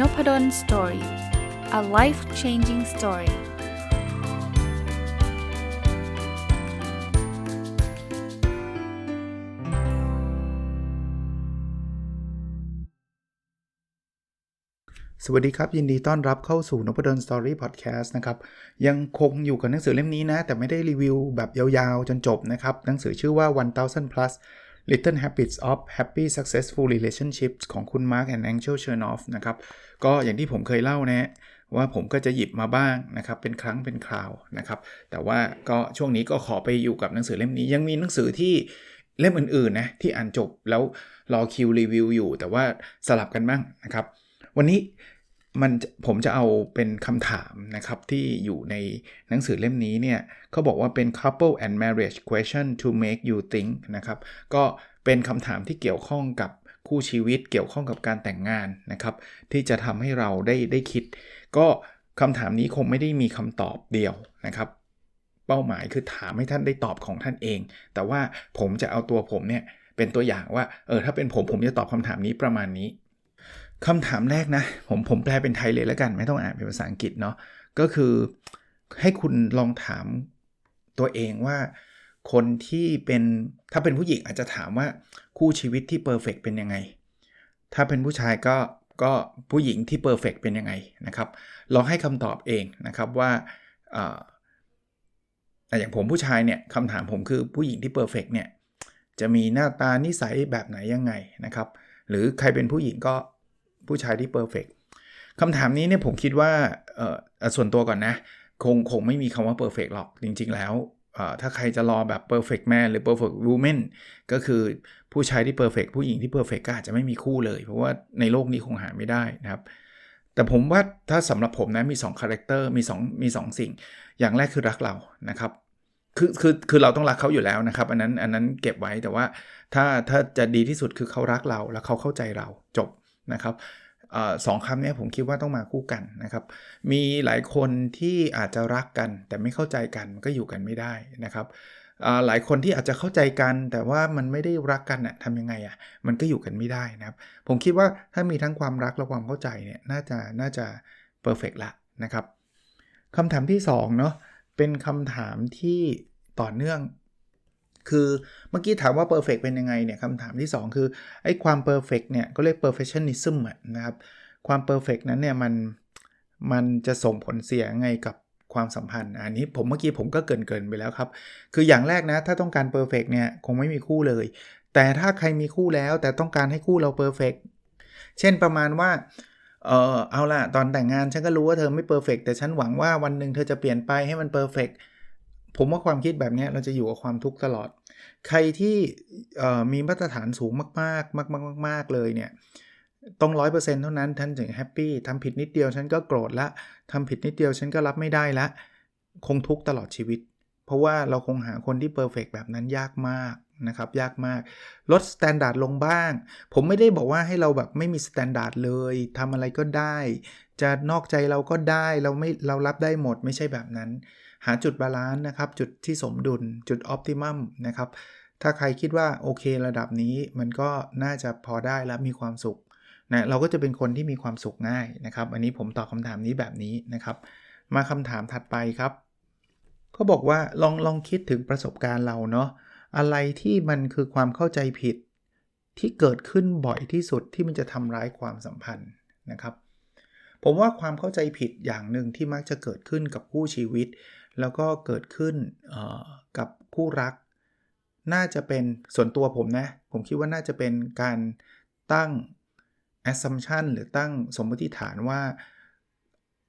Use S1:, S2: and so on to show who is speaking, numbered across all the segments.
S1: n o p ด d o สตอรี่ a life changing story สวัสดีครับ ยินดีต้อนรับเข้าสู่นพดลสตอรี่พอดแคสต์นะครับ ยังคงอยู่กับหนังสือเล่มนี้นะ แต่ไม่ได้รีวิวแบบยาวๆ จนจบนะครับ หนังสือชื่อว่า 1000 plus Little Habits of Happy Successful Relationships ของคุณ Mark and Angel Chernoff นะครับ ก็อย่างที่ผมเคยเล่านะว่าผมก็จะหยิบมาบ้างนะครับ เป็นครั้งเป็นคราวนะครับ แต่ว่าก็ช่วงนี้ก็ขอไปอยู่กับหนังสือเล่มนี้ยังมีหนังสือที่เล่มอื่นๆนะที่อ่านจบแล้วรอคิวรีวิวอยู่ แต่ว่าสลับกันบ้างนะครับ วันนี้ มันผมจะเอาเป็นคำถามนะครับ ที่อยู่ในหนังสือเล่มนี้เนี่ยเขาบอกว่าเป็น couple and marriage question to make you think นะครับ ก็เป็นคำถามที่เกี่ยวข้องกับคู่ชีวิตเกี่ยวข้องกับการแต่งงานนะครับ ที่จะทำให้เราได้ได้คิด ก็คำถามนี้คงไม่ได้มีคำตอบเดียวนะครับ เป้าหมายคือถามให้ท่านได้ตอบของท่านเอง แต่ว่าผมจะเอาตัวผมเนี่ยเป็นตัวอย่างว่าเออถ้าเป็นผมผมจะตอบคำถามนี้ประมาณนี้ คำถามแรกนะ ผมผมแปลเป็นไทยเลยแล้วกัน ไม่ต้องอ่านเป็นภาษาอังกฤษเนาะก็คือให้คุณลองถามตัวเองว่า คนที่เป็นถ้าเป็นผู้หญิงอาจจะถามว่าคู่ชีวิตที่เพอร์เฟกเป็นยังไง ถ้าเป็นผู้ชายก็ก็ผู้หญิงที่เพอร์เฟกเป็นยังไงนะครับลองให้คำตอบเองนะครับว่าอย่างผมผู้ชายเนี่ยคำถามผมคือผู้หญิงที่เพอร์เฟกเนี่ยจะมีหน้าตานิสัยแบบไหนยังไงนะครับ หรือใครเป็นผู้หญิงก็ ผู้ชายที่เพอร์เฟกคำถามนี้เนี่ยผมคิดว่าเออส่วนตัวก่อนนะ คงคงไม่มีคำว่าเพอร์เฟกหรอก จริง ๆ แล้วถ้าใครจะรอแบบ perfect man หรือ perfect woman ก็คือผู้ชายที่ perfect ผู้หญิงที่ perfect ก็อาจจะไม่มีคู่เลย เพราะว่าในโลกนี้คงหาไม่ได้นะครับ แต่ผมว่าถ้าสำหรับผมนะมี2คาแรคเตอร์มี2มี 2 สิ่ง อย่างแรกคือรักเรานะครับ คือคือคือเราต้องรักเขาอยู่แล้วนะครับ อันนั้นอันนั้นเก็บไว้แต่ว่าถ้าถ้าจะดีที่สุดคือเขารักเราแล้วเขาเข้าใจเราจบนะครับ สองคำนี้ผมคิดว่าต้องมาคู่กันนะครับ มีหลายคนที่อาจจะรักกัน แต่ไม่เข้าใจกันก็อยู่กันไม่ได้นะครับหลายคนที่อาจจะเข้าใจกันแต่ว่ามันไม่ได้รักกันอะทำยังไงอะมันก็อยู่กันไม่ได้นะครับ ผมคิดว่าถ้ามีทั้งความรักและความเข้าใจเนี่ยน่าจะน่าจะเพอร์เฟกละนะครับคำถามที่2เนาะเป็นคำถามที่ต่อเนื่อง คือเมื่อกี้ถามว่า perfect เป็นยังไงเนี่ยคำถามที่ 2 คือไอ้ความ perfect เนี่ยก็เรียก perfectionism นะครับความ perfect นั้นเนี่ยมันมันจะส่งผลเสียไงกับความสัมพันธ์ อันนี้ผมเมื่อกี้ผมก็เกินเกินไปแล้วครับ คืออย่างแรกนะ ถ้าต้องการ perfect เนี่ยคงไม่มีคู่เลย แต่ถ้าใครมีคู่แล้วแต่ต้องการให้คู่เรา perfect เช่นประมาณว่าเออเอาล่ะ ตอนแต่งงานฉันก็รู้ว่าเธอไม่เพอร์เฟกแต่ฉันหวังว่าวันหนึ่งเธอจะเปลี่ยนไปให้มันเพอร์เฟก ผมว่าความคิดแบบนี้เราจะอยู่กับความทุกข์ตลอด ใครที่มีมาตรฐานสูงมากๆ มากๆมากๆเลยเนี่ยต้องร้อยเปอร์เซ็นต์เท่านั้นท่านถึงแฮปปี้ทำผิดนิดเดียวฉันก็โกรธละทำผิดนิดเดียวฉันก็รับไม่ได้ละ คงทุกข์ตลอดชีวิต เพราะว่าเราคงหาคนที่เพอร์เฟกแบบนั้นยากมากนะครับ ยากมาก ลดสแตนดาร์ดลงบ้าง ผมไม่ได้บอกว่าให้เราแบบไม่มีสแตนดาร์ดเลยทำอะไรก็ได้ จะนอกใจเราก็ได้เราไม่เรารับได้หมดไม่ใช่แบบนั้น หาจุดบาลานซ์นะครับ จุดที่สมดุลจุดออพติมัมนะครับ ถ้าใครคิดว่าโอเคระดับนี้มันก็น่าจะพอได้และมีความสุขนะเราก็จะเป็นคนที่มีความสุขง่ายนะครับ อันนี้ผมตอบคำถามนี้แบบนี้นะครับ มาคำถามถัดไปครับเขาบอกว่าลองลองคิดถึงประสบการณ์เราเนาะอะไรที่มันคือความเข้าใจผิดที่เกิดขึ้นบ่อยที่สุดที่มันจะทำร้ายความสัมพันธ์นะครับ ผมว่าความเข้าใจผิดอย่างหนึ่งที่มักจะเกิดขึ้นกับคู่ชีวิต แล้วก็เกิดขึ้นกับคู่รัก น่าจะเป็นส่วนตัวผมนะ ผมคิดว่าน่าจะเป็นการตั้ง assumption หรือตั้งสมมติฐานว่า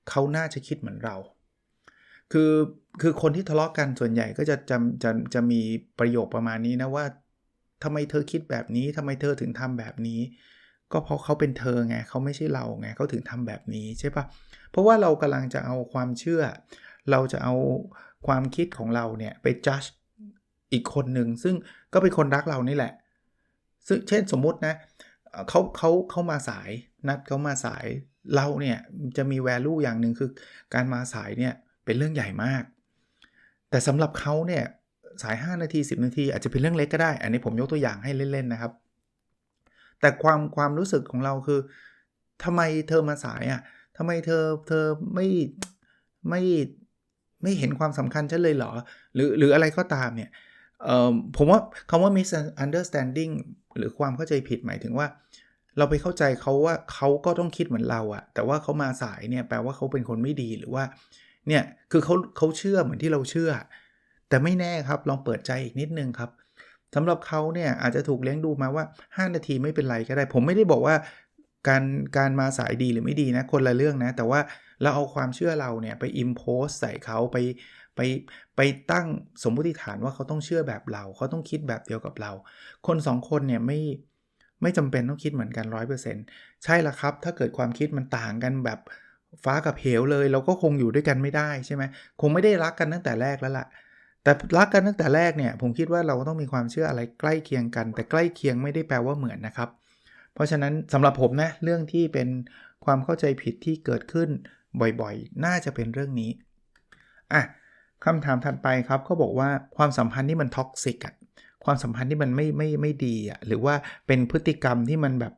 S1: เขาน่าจะคิดเหมือนเรา คือคือคนที่ทะเลาะกันส่วนใหญ่ก็จะจะจะจะมีประโยคประมาณนี้นะว่าทำไมเธอคิดแบบนี้ทำไมเธอถึงทำแบบนี้ ก็เพราะเขาเป็นเธอไงเขาไม่ใช่เราไงเขาถึงทำแบบนี้ใช่ปะเพราะว่าเรากำลังจะเอาความเชื่อ เราจะเอาความคิดของเราเนี่ยไปจัดอีกคนหนึ่งซึ่งก็เป็นคนรักเรานี่แหละ ซึ่งเช่นสมมุตินะเขาเขาเขามาสายนัดเขามาสายเราเนี่ยจะมีแวลูอย่างหนึ่งคือการมาสายเนี่ยเป็นเรื่องใหญ่มาก แต่สำหรับเขาเนี่ยสาย 5 นาที 10 นาที อาจจะเป็นเรื่องเล็กก็ได้ อันนี้ผมยกตัวอย่างให้เล่นๆนะครับ แต่ความความรู้สึกของเราคือทำไมเธอมาสายอะ่ะทำไมเธอเธอไม่ไม่ ไม่เห็นความสำคัญฉันเลยเหรอ หรือหรืออะไรก็ตามเนี่ยผมว่าคำว่า misunderstanding หรือความเข้าใจผิดหมายถึงว่า เราไปเข้าใจเขาว่าเขาก็ต้องคิดเหมือนเราอะแต่ว่าเขามาสายเนี่ยแปลว่าเขาเป็นคนไม่ดีหรือว่าเนี่ยคือเขาเขาเชื่อเหมือนที่เราเชื่อ แต่ไม่แน่ครับลองเปิดใจอีกนิดนึงครับสำหรับเขาเนี่ยอาจจะถูกเลี้ยงดูมาว่า 5 นาทีไม่เป็นไรก็ได้ ผมไม่ได้บอกว่า การการมาสายดีหรือไม่ดีนะคนละเรื่องนะ แต่ว่าเราเอาความเชื่อเราเนี่ยไปอิมโพสใส่เขาไปไปไปตั้งสมมติฐานว่าเขาต้องเชื่อแบบเรา เขาต้องคิดแบบเดียวกับเรา คนสองคนเนี่ยไม่ไม่จำเป็นต้องคิดเหมือนกัน 100%ใช่ละครับ ถ้าเกิดความคิดมันต่างกันแบบฟ้ากับเหวเลย เราก็คงอยู่ด้วยกันไม่ได้ใช่ไหมคงไม่ได้รักกันตั้งแต่แรกแล้วล่ะแต่รักกันตั้งแต่แรกเนี่ยผมคิดว่าเราก็ต้องมีความเชื่ออะไรใกล้เคียงกัน แต่ใกล้เคียงไม่ได้แปลว่าเหมือนนะครับ เพราะฉะนั้นสำหรับผมนะเรื่องที่เป็นความเข้าใจผิดที่เกิดขึ้นบ่อยๆ น่าจะเป็นเรื่องนี้อะคำถามถัดไปครับเขาบอกว่าความสัมพันธ์ที่มันท็อกซิกอะความสัมพันธ์ที่มันไม่ไม่ไม่ดีอะหรือว่าเป็นพฤติกรรมที่มันแบบ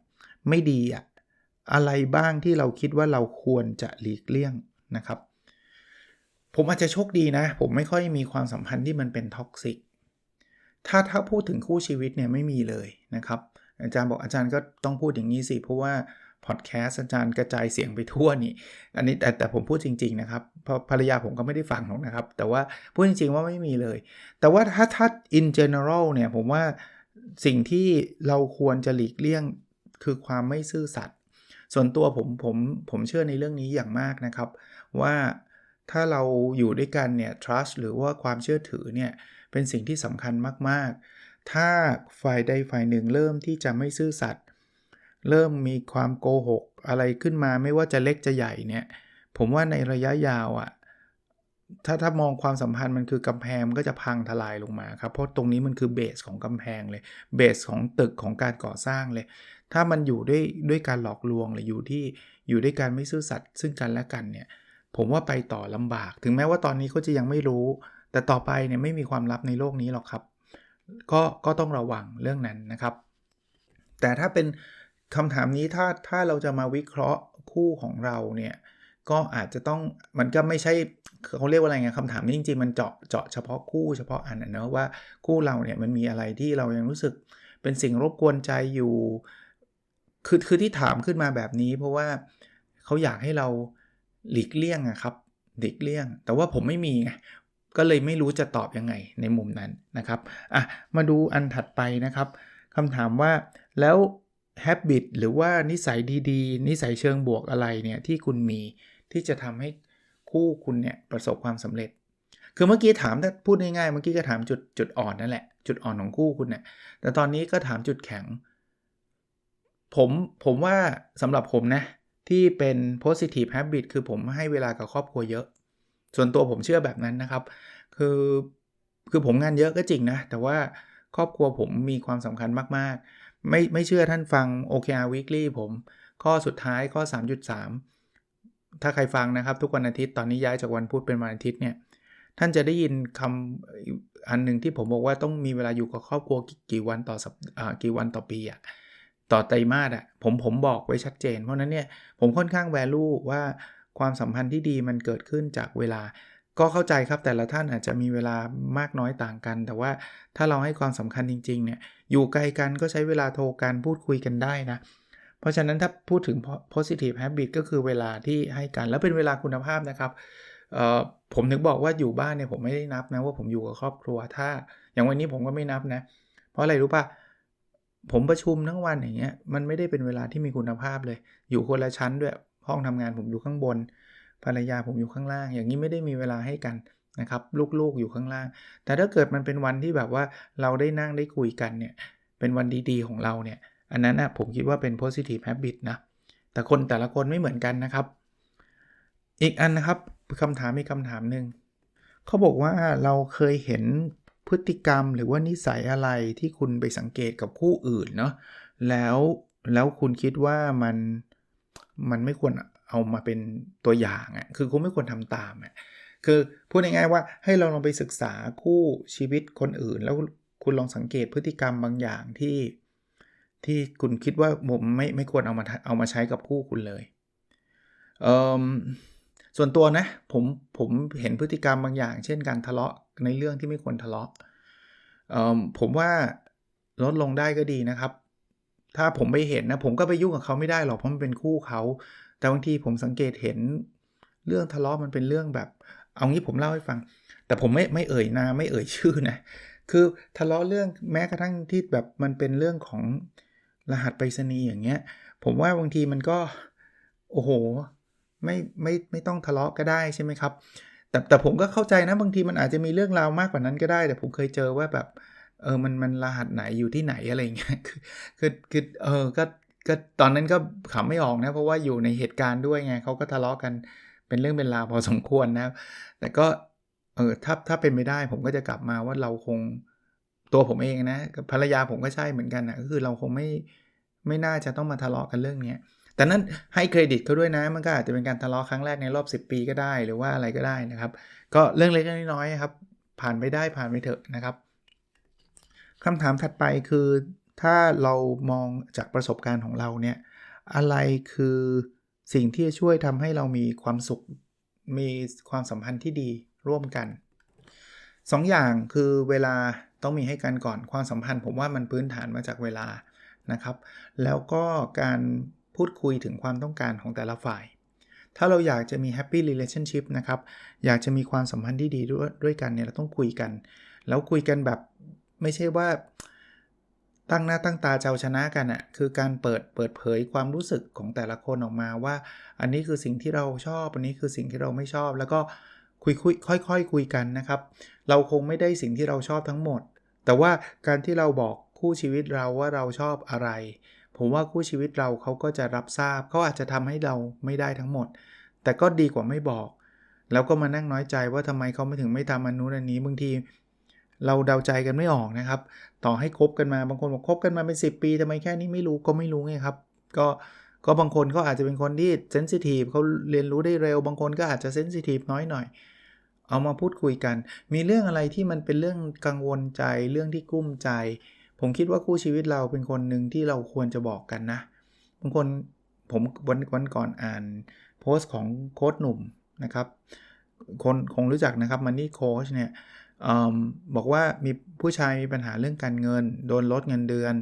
S1: ไม่ดีอะอะไรบ้างที่เราคิดว่าเราควรจะหลีกเลี่ยงนะครับ ผมอาจจะโชคดีนะ ผมไม่ค่อยมีความสัมพันธ์ที่มันเป็นท็อกซิกถ้าถ้าพูดถึงคู่ชีวิตเนี่ยไม่มีเลยนะครับ อาจารย์บอกอาจารย์ก็ต้องพูดอย่างนี้สิ เพราะว่าพอดแคสต์อาจารย์กระจายเสียงไปทั่วนี่ อันนี้แต่แต่ผมพูดจริง ๆ นะครับเพราะภรรยาผมก็ไม่ได้ฟังหรอกนะครับ แต่ว่าพูดจริง ๆ ว่าไม่มีเลย แต่ว่าถ้าถ้า in general เนี่ยผมว่าสิ่งที่เราควรจะหลีกเลี่ยงคือความไม่ซื่อสัตย์ส่วนตัวผมผมผมเชื่อในเรื่องนี้อย่างมากนะครับ ว่าถ้าเราอยู่ด้วยกันเนี่ย trust หรือว่าความเชื่อถือเนี่ยเป็นสิ่งที่สำคัญมากๆ ถ้าฝ่ายใดฝ่ายหนึ่งเริ่มที่จะไม่ซื่อสัตย์เริ่มมีความโกหกอะไรขึ้นมาไม่ว่าจะเล็กจะใหญ่เนี่ย ผมว่าในระยะยาวอะ่ะถ้าถ้ามองความสัมพันธ์มันคือกำแพงมันก็จะพังทลายลงมาครับ เพราะตรงนี้มันคือเบสของกำแพงเลยเบสของตึกของการก่อสร้างเลย ถ้ามันอยู่ด้วยด้วยการหลอกลวงหรืออยู่ที่อยู่ด้วยการไม่ซื่อสัตย์ซึ่งกันและกันเนี่ยผมว่าไปต่อลำบาก ถึงแม้ว่าตอนนี้เขาจะยังไม่รู้ แต่ต่อไปเนี่ยไม่มีความลับในโลกนี้หรอกครับ ก็ก็ต้องระวังเรื่องนั้นนะครับ แต่ถ้าเป็นคำถามนี้ถ้าถ้าเราจะมาวิเคราะห์คู่ของเราเนี่ยก็อาจจะต้องมันก็ไม่ใช่เขาเรียกว่าอะไรไงคำถามนี้จริงๆมันเจาะเจาะเฉพาะคู่เฉพาะอันนะว่าคู่เราเนี่ยมันมีอะไรที่เรายังรู้สึกเป็นสิ่งรบกวนใจอยู่ คือคือที่ถามขึ้นมาแบบนี้ เพราะว่าเขาอยากให้เราหลีกเลี่ยงอะครับหลีกเลี่ยง แต่ว่าผมไม่มีไง ก็เลยไม่รู้จะตอบยังไงในมุมนั้นนะครับอะมาดูอันถัดไปนะครับคำถามว่าแล้ว habit หรือว่านิสัยดีๆ นิสัยเชิงบวกอะไรเนี่ยที่คุณมีที่จะทำให้คู่คุณเนี่ยประสบความสำเร็จ คือเมื่อกี้ถามถ้าพูดง่ายๆเมื่อกี้ก็ถามจุดจุดอ่อนนั่นแหละ จุดอ่อนของคู่คุณเนี่ยแต่ตอนนี้ก็ถามจุดแข็ง ผมผมว่าสำหรับผมนะที่เป็น positive habit คือผมให้เวลากับครอบครัวเยอะ ส่วนตัวผมเชื่อแบบนั้นนะครับ คือคือผมงานเยอะก็จริงนะ แต่ว่าครอบครัวผมมีความสำคัญมาก ๆ ไม่ไม่เชื่อท่านฟัง OKR Weekly ผมข้อสุดท้ายข้อ 3.3 ถ้าใครฟังนะครับ ทุกวันอาทิตย์ตอนนี้ย้ายจากวันพุธเป็นวันอาทิตย์เนี่ยท่านจะได้ยินคำอันหนึ่งที่ผมบอกว่าต้องมีเวลาอยู่กับครอบครัวกี่วันต่อสัปกี่วันต่อปีอะต่อไตรมาสอะผมผมบอกไว้ชัดเจน เพราะนั้นเนี่ยผมค่อนข้างแวลูว่า ความสัมพันธ์ที่ดีมันเกิดขึ้นจากเวลา ก็เข้าใจครับแต่ละท่านอาจจะมีเวลามากน้อยต่างกัน แต่ว่าถ้าเราให้ความสำคัญจริงๆเนี่ยอยู่ไกลกันก็ใช้เวลาโทรกันพูดคุยกันได้นะเพราะฉะนั้นถ้าพูดถึง positive habit ก็คือเวลาที่ให้กันแล้วเป็นเวลาคุณภาพนะครับผมถึงบอกว่าอยู่บ้านเนี่ยผมไม่ได้นับนะว่าผมอยู่กับครอบครัวถ้า อย่างวันนี้ผมก็ไม่นับนะ เพราะอะไรรู้ปะผมประชุมทั้งวันอย่างเงี้ยมันไม่ได้เป็นเวลาที่มีคุณภาพเลย อยู่คนละชั้นด้วย ห้องทำงานผมอยู่ข้างบน ภรรยาผมอยู่ข้างล่าง อย่างนี้ไม่ได้มีเวลาให้กันนะครับ ลูกๆอยู่ข้างล่าง แต่ถ้าเกิดมันเป็นวันที่แบบว่าเราได้นั่งได้คุยกันเนี่ย เป็นวันดีๆของเราเนี่ย อันนั้นนะผมคิดว่าเป็น positive habit นะ แต่คนแต่ละคนไม่เหมือนกันนะครับ อีกอันนะครับคำถามมีคำถามหนึ่งเขาบอกว่าเราเคยเห็นพฤติกรรมหรือว่านิสัยอะไรที่คุณไปสังเกตกับคู่อื่นเนาะแล้วแล้วคุณคิดว่ามัน มันไม่ควรเอามาเป็นตัวอย่างอะ่ะคือคุณไม่ควรทำตามอะ่ะคือพูดง่ายๆว่าให้เราลองไปศึกษาคู่ชีวิตคนอื่น แล้วคุณลองสังเกตพฤติกรรมบางอย่างที่ที่คุณคิดว่าผมไม่ไม่ควรเอามาเอามาใช้กับคู่คุณเลยเอ่อส่วนตัวนะผมผมเห็นพฤติกรรมบางอย่าง เช่นการทะเลาะในเรื่องที่ไม่ควรทะเลาะเออผมว่าลดลงได้ก็ดีนะครับ ถ้าผมไม่เห็นนะผมก็ไปยุ่งกับเขาไม่ได้หรอกเพราะมันเป็นคู่เขา แต่บางทีผมสังเกตเห็นเรื่องทะเลาะมันเป็นเรื่องแบบ เอางี้ผมเล่าให้ฟัง แต่ผมไม่ไม่เอ่ยนามไม่เอ่ยชื่อนะ คือทะเลาะเรื่องแม้กระทั่งที่แบบมันเป็นเรื่องของรหัสไปรษณีย์อย่างเงี้ย ผมว่าบางทีมันก็โอ้โหไม่ไม่ไม่ต้องทะเลาะก็ได้ใช่ไหมครับ แต่แต่ผมก็เข้าใจนะบางทีมันอาจจะมีเรื่องราวมากกว่านั้นก็ได้ แต่ผมเคยเจอว่าแบบ เออมันมันรหัสไหนอยู่ที่ไหนอะไรเงี้ยคือคือคือเออก็ก็ตอนนั้นก็ขำไม่ออกนะ เพราะว่าอยู่ในเหตุการณ์ด้วยไงเขาก็ทะเลาะกันเป็นเรื่องเป็นราวพอสมควรนะ แต่ก็เออถ้าถ้าเป็นไม่ได้ผมก็จะกลับมาว่าเราคงตัวผมเองนะภรรยาผมก็ใช่เหมือนกันนะก็คือเราคงไม่ไม่น่าจะต้องมาทะเลาะกันเรื่องนี้แต่นั้นให้เครดิตเขาด้วยนะ มันก็อาจจะเป็นการทะเลาะครั้งแรกในรอบ 10 ปีก็ได้หรือว่าอะไรก็ได้นะครับ ก็เรื่องเล็กๆน้อยๆครับ ผ่านไปได้ผ่านไปเถอะนะครับ คำถามถัดไปคือถ้าเรามองจากประสบการณ์ของเราเนี่ยอะไรคือสิ่งที่จะช่วยทำให้เรามีความสุขมีความสัมพันธ์ที่ดีร่วมกัน 2ออย่างคือเวลาต้องมีให้กันก่อนความสัมพันธ์ ผมว่ามันพื้นฐานมาจากเวลานะครับ แล้วก็การพูดคุยถึงความต้องการของแต่ละฝ่าย ถ้าเราอยากจะมี happy relationship นะครับ อยากจะมีความสัมพันธ์ที่ดีด้วยด้วยกันเนี่ยเราต้องคุยกัน แล้วคุยกันแบบ ไม่ใช่ว่าตั้งหน้าตั้งตาเจ้าชนะกันอะ่ะคือการเปิดเปิดเผยความรู้สึกของแต่ละคนออกมาว่า อันนี้คือสิ่งที่เราชอบ อันนี้คือสิ่งที่เราไม่ชอบ แล้วก็คุยคุยค่อยๆคคุยกันนะครับ เราคงไม่ได้สิ่งที่เราชอบทั้งหมด แต่ว่าการที่เราบอกคู่ชีวิตเราว่าเราชอบอะไร ผมว่าคู่ชีวิตเราเขาก็จะรับทราบเขาอาจจะทำให้เราไม่ได้ทั้งหมด แต่ก็ดีกว่าไม่บอก แล้วก็มานั่งน้อยใจว่าทำไมเขาไม่ถึงไม่ทำอันนู้นอันนี้บางที เราเดาใจกันไม่ออกนะครับ ต่อให้คบกันมาบางคนบอกคบกันมาเป็น10 ปีทำไมแค่นี้ไม่รู้ก็ไม่รู้ไงครับ ก็ก็บางคนก็อาจจะเป็นคนที่เซนซิทีฟเขาเรียนรู้ได้เร็ว บางคนก็อาจจะเซนซิทีฟน้อยหน่อย เอามาพูดคุยกัน มีเรื่องอะไรที่มันเป็นเรื่องกังวลใจเรื่องที่กุ้มใจ ผมคิดว่าคู่ชีวิตเราเป็นคนหนึ่งที่เราควรจะบอกกันนะบางคนผมวันวันก่อนอ่านโพสต์ของโค้ดหนุ่มนะครับ คนคงรู้จักนะครับมันนี่โค้ชเนี่ย อบอกว่ามีผู้ชายมีปัญหาเรื่องการเงิน โดนลดเงินเดือน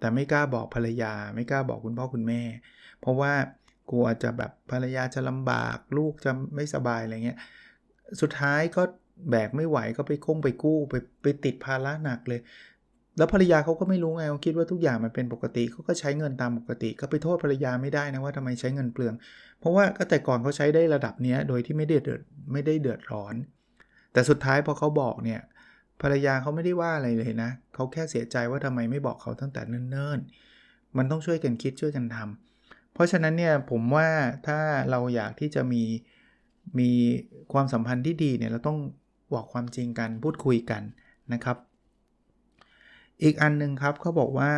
S1: แต่ไม่กล้าบอกภรรยา ไม่กล้าบอกคุณพ่อคุณแม่ เพราะว่ากลัวจะแบบภรรยาจะลำบาก ลูกจะไม่สบายอะไรเงี้ยสุดท้ายก็แบกไม่ไหวก็ไปคงไปกู้ไปไปติดภาระหนักเลย แล้วภรรยาเขาก็ไม่รู้ไงเขาคิดว่าทุกอย่างมันเป็นปกติเขาก็ใช้เงินตามปกติ ก็ไปโทษภรรยาไม่ได้นะว่าทำไมใช้เงินเปลือง เพราะว่าก็แต่ก่อนเขาใช้ได้ระดับนี้โดยที่ไม่ได้เดือดไม่ได้เดือดร้อน แต่สุดท้ายพอเขาบอกเนี่ยภรรยาเขาไม่ได้ว่าอะไรเลยนะเขาแค่เสียใจว่าทำไมไม่บอกเขาตั้งแต่เนิ่นๆ มันต้องช่วยกันคิดช่วยกันทำเพราะฉะนั้นเนี่ยผมว่าถ้าเราอยากที่จะมีมีความสัมพันธ์ที่ดีเนี่ยเราต้องบอกความจริงกันพูดคุยกันนะครับ อีกอันนึงครับเขาบอกว่า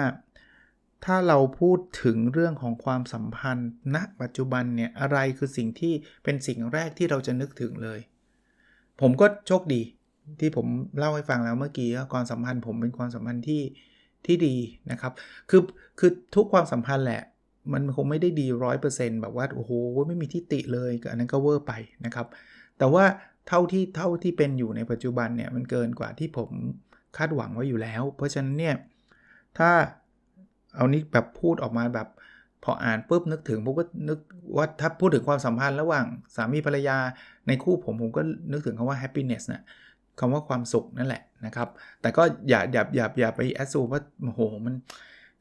S1: ถ้าเราพูดถึงเรื่องของความสัมพันธ์ณปัจจุบันเนี่ยอะไรคือสิ่งที่เป็นสิ่งแรกที่เราจะนึกถึงเลย ผมก็โชคดีที่ผมเล่าให้ฟังแล้วเมื่อกี้ความสัมพันธ์ผมเป็นความสัมพันธ์ที่ที่ดีนะครับ คือคือทุกความสัมพันธ์แหละ มันคงไม่ได้ดีร้อยเปอร์เซ็นต์แบบว่าโอ้โหไม่มีที่ติเลยอันนั้นก็เวอร์ไปนะครับ แต่ว่าเท่าที่เท่าที่เป็นอยู่ในปัจจุบันเนี่ยมันเกินกว่าที่ผมคาดหวังไว้อยู่แล้ว เพราะฉะนั้นเนี่ยถ้าเอานี้แบบพูดออกมาแบบ พออ่านปุ๊บนึกถึงผมก็นึกว่าถ้าพูดถึงความสัมพันธ์ระหว่างสามีภรรยาในคู่ผมผมก็นึกถึงคำว่า happiness นะคำว่าความสุขนั่นแหละนะครับ แต่ก็อย่าอย่าอย่าอย่าไปแอดซูว่าโอ้โหมัน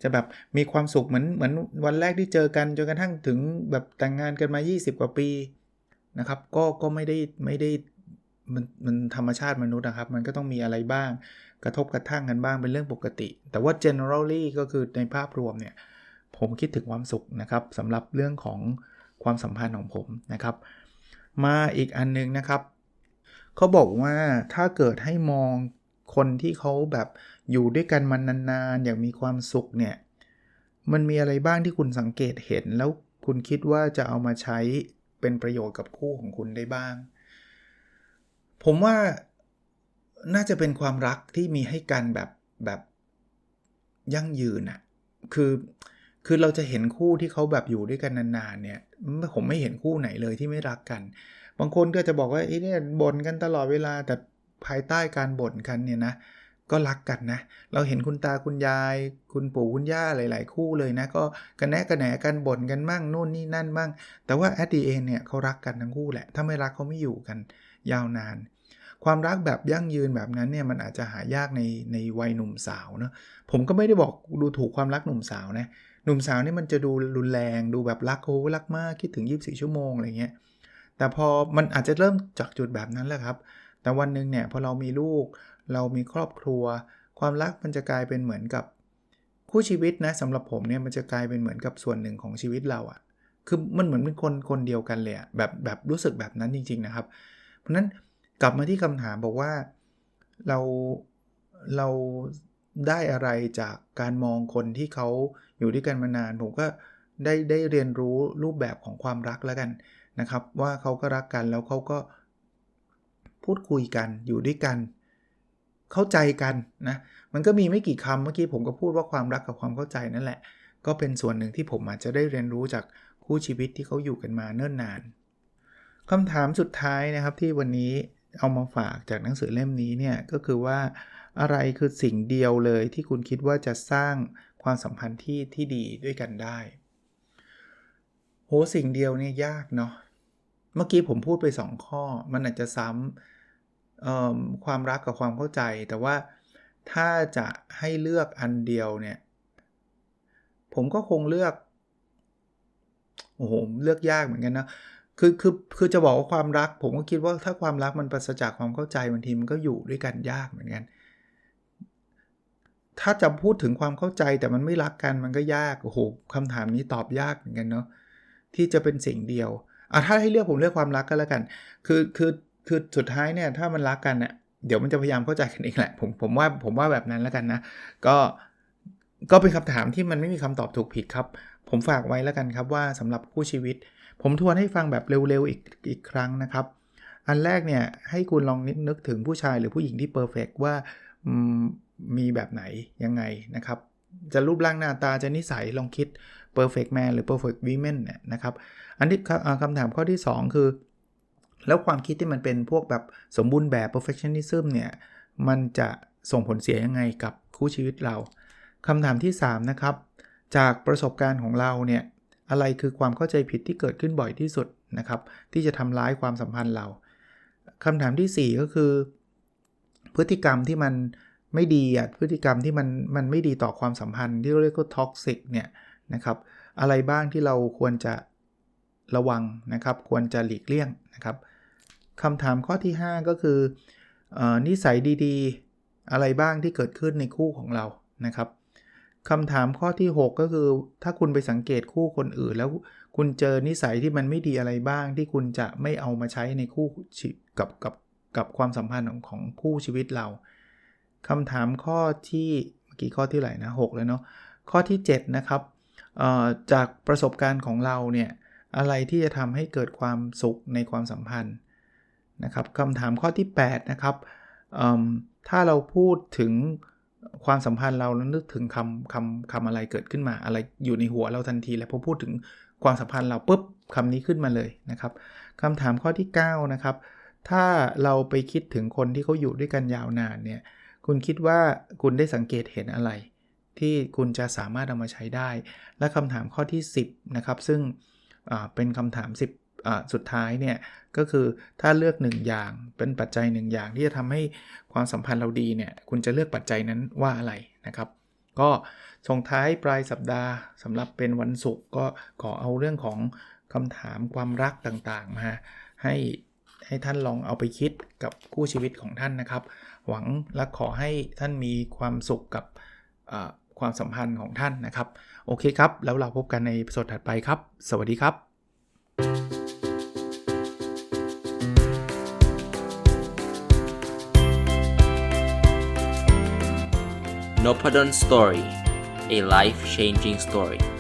S1: จะแบบมีความสุขเหมือนเหมือนวันแรกที่เจอกันจนกระทั่งถึงแบบแต่งงานกันมา 20 กว่าปีนะครับ ก็ก็ไม่ได้ไม่ได้มันมันธรรมชาติมนุษย์นะครับ มันก็ต้องมีอะไรบ้าง กระทบกระทั่งกันบ้างเป็นเรื่องปกติ แต่ว่า generally ก็คือในภาพรวมเนี่ย ผมคิดถึงความสุขนะครับสำหรับเรื่องของความสัมพันธ์ของผมนะครับ มาอีกอันนึงนะครับเขาบอกว่าถ้าเกิดให้มองคนที่เขาแบบอยู่ด้วยกันมานานๆอย่างมีความสุขเนี่ยมันมีอะไรบ้างที่คุณสังเกตเห็น แล้วคุณคิดว่าจะเอามาใช้เป็นประโยชน์กับคู่ของคุณได้บ้าง ผมว่าน่าจะเป็นความรักที่มีให้กันแบบแบบยั่งยืนอะคือ คือเราจะเห็นคู่ที่เขาแบบอยู่ด้วยกันนานๆเนี่ยผมไม่เห็นคู่ไหนเลยที่ไม่รักกัน บางคนก็จะบอกว่าไอ้เนี่ยบ่นกันตลอดเวลาแต่ภายใต้การบ่นกันเนี่ยนะก็รักกันนะ เราเห็นคุณตาคุณยาย คุณปู่คุณย่าหลาย ๆ คู่เลยนะ ก็กันแนะกันแหนกันบ่นกันมั่งนู่นนี่นั่นมั่ง แต่ว่าแอดดีเองเนี่ยเขารักกันทั้งคู่แหละ ถ้าไม่รักเขาไม่อยู่กันยาวนาน ความรักแบบยั่งยืนแบบนั้นเนี่ยมันอาจจะหายากในในวัยหนุ่มสาวเนาะผมก็ไม่ได้บอกดูถูกความรักหนุ่มสาวนะ หนุ่มสาวนี่มันจะดูรุนแรงดูแบบรักโอ้รักมากคิดถึง 24 ชั่วโมงอะไรเงี้ยแต่พอมันอาจจะเริ่มจากจุดแบบนั้นแหละครับ แต่วันหนึ่งเนี่ยพอเรามีลูก เรามีครอบครัว ความรักมันจะกลายเป็นเหมือนกับคู่ชีวิตนะสำหรับผมเนี่ยมันจะกลายเป็นเหมือนกับส่วนหนึ่งของชีวิตเราอะ่ะคือมันเหมือนเป็นคนคนเดียวกันเลยอะแบบแบบรู้สึกแบบนั้นจริง ๆนะครับ เพราะนั้นกลับมาที่คำถามบอกว่าเราเราได้อะไรจากการมองคนที่เขา อยู่ด้วยกันมานาน ผมก็ได้ได้เรียนรู้รูปแบบของความรักแล้วกันนะครับ ว่าเขาก็รักกันแล้วเขาก็พูดคุยกันอยู่ด้วยกัน เข้าใจกันนะมันก็มีไม่กี่คำเมื่อกี้ผมก็พูดว่าความรักกับความเข้าใจนั่นแหละ ก็เป็นส่วนหนึ่งที่ผมอาจจะได้เรียนรู้จากคู่ชีวิตที่เขาอยู่กันมาเนิ่นนานคำถามสุดท้ายนะครับที่วันนี้เอามาฝากจากหนังสือเล่มนี้เนี่ยก็คือว่าอะไรคือสิ่งเดียวเลยที่คุณคิดว่าจะสร้าง ความสัมพันธ์ที่ที่ดีด้วยกันได้ โหสิ่งเดียวเนี่ยยากเนาะเมื่อกี้ผมพูดไป 2 ข้อ มันอาจจะซ้ำความรักกับความเข้าใจ แต่ว่าถ้าจะให้เลือกอันเดียวเนี่ย ผมก็คงเลือกโอ้โหเลือกยากเหมือนกันนะคือคือคือจะบอกว่าความรัก ผมก็คิดว่าถ้าความรักมันปราศจากความเข้าใจบางทีมันก็อยู่ด้วยกันยากเหมือนกัน ถ้าจะพูดถึงความเข้าใจแต่มันไม่รักกันมันก็ยากโอ้โหคำถามนี้ตอบยากเหมือนกันเนาะที่จะเป็นสิ่งเดียวอะถ้าให้เลือกผมเลือกความรักก็แล้วกัน คือคือคือสุดท้ายเนี่ยถ้ามันรักกันเนี่ยเดี๋ยวมันจะพยายามเข้าใจกันเองแหละผมผมว่าผมว่าแบบนั้นแล้วกันนะ ก็ก็เป็นคำถามที่มันไม่มีคำตอบถูกผิดครับ ผมฝากไว้แล้วกันครับว่าสำหรับคู่ชีวิต ผมทวนให้ฟังแบบเร็วๆอีกอีกครั้งนะครับ อันแรกเนี่ยให้คุณลองนึกถึงผู้ชายหรือผู้หญิงที่เพอร์เฟกว่า มีแบบไหนยังไงนะครับ จะรูปร่างหน้าตาจะนิสัยลองคิด perfect man หรือ perfect woman เนี่ยนะครับ อันที่คำถามข้อที่ 2 คือ แล้วความคิดที่มันเป็นพวกแบบสมบูรณ์แบบ perfectionism เนี่ย มันจะส่งผลเสียยังไงกับคู่ชีวิตเราคำถามที่ 3 นะครับ จากประสบการณ์ของเราเนี่ย อะไรคือความเข้าใจผิดที่เกิดขึ้นบ่อยที่สุดนะครับ ที่จะทำร้ายความสัมพันธ์เราคำถามที่ 4 ก็คือ พฤติกรรมที่มัน ไม่ดีอะพฤติกรรมที่มันมันไม่ดีต่อความสัมพันธ์ที่เรียกว่าท็อกซิกเนี่ยนะครับอะไรบ้างที่เราควรจะระวังนะครับ ควรจะหลีกเลี่ยงนะครับคำถามข้อที่ 5 ก็คืออนิสัยดีๆ อะไรบ้างที่เกิดขึ้นในคู่ของเรานะครับคำถามข้อที่ 6 ก็คือ ถ้าคุณไปสังเกตคู่คนอื่น แล้วคุณเจอนิสัยที่มันไม่ดีอะไรบ้าง ที่คุณจะไม่เอามาใช้ในคู่กับกับกับความสัมพันธ์ของของคู่ชีวิตเรา คำถามข้อที่เมื่อกี้ข้อที่ไหนนะ6แล้วเนาะข้อที่ 7 นะครับจากประสบการณ์ของเราเนี่ยอะไรที่จะทำให้เกิดความสุขในความสัมพันธ์นะครับคำถามข้อที่ 8 นะครับถ้าเราพูดถึงความสัมพันธ์เราแล้วนึกถึงคำคำคำอะไรเกิดขึ้นมาอะไรอยู่ในหัวเราทันทีแล้วพอพูดถึงความสัมพันธ์เราปุ๊บคำนี้ขึ้นมาเลยนะครับคำถามข้อที่ 9 นะครับ ถ้าเราไปคิดถึงคนที่เขาอยู่ด้วยกันยาวนานเนี่ย คุณคิดว่าคุณได้สังเกตเห็นอะไร ที่คุณจะสามารถเอามาใช้ได้ และคำถามข้อที่ 10 นะครับ ซึ่งเป็นคำถาม 10สุดท้ายเนี่ยก็คือถ้าเลือก1อย่างเป็นปัจจัย1อย่างที่จะทำให้ความสัมพันธ์เราดีเนี่ยคุณจะเลือกปัจจัยนั้นว่าอะไรนะครับ ก็ส่งท้ายปลายสัปดาห์สำหรับเป็นวันศุกร์ก็ขอเอาเรื่องของคำถามความรักต่างๆมาให้ ให้ท่านลองเอาไปคิดกับคู่ชีวิตของท่านนะครับ หวังและขอให้ท่านมีความสุขกับความสัมพันธ์ของท่านนะครับ โอเคครับ แล้วเราพบกันในสดถัดไปครับ สวัสดีครับ
S2: n o p a d o n Story a life changing story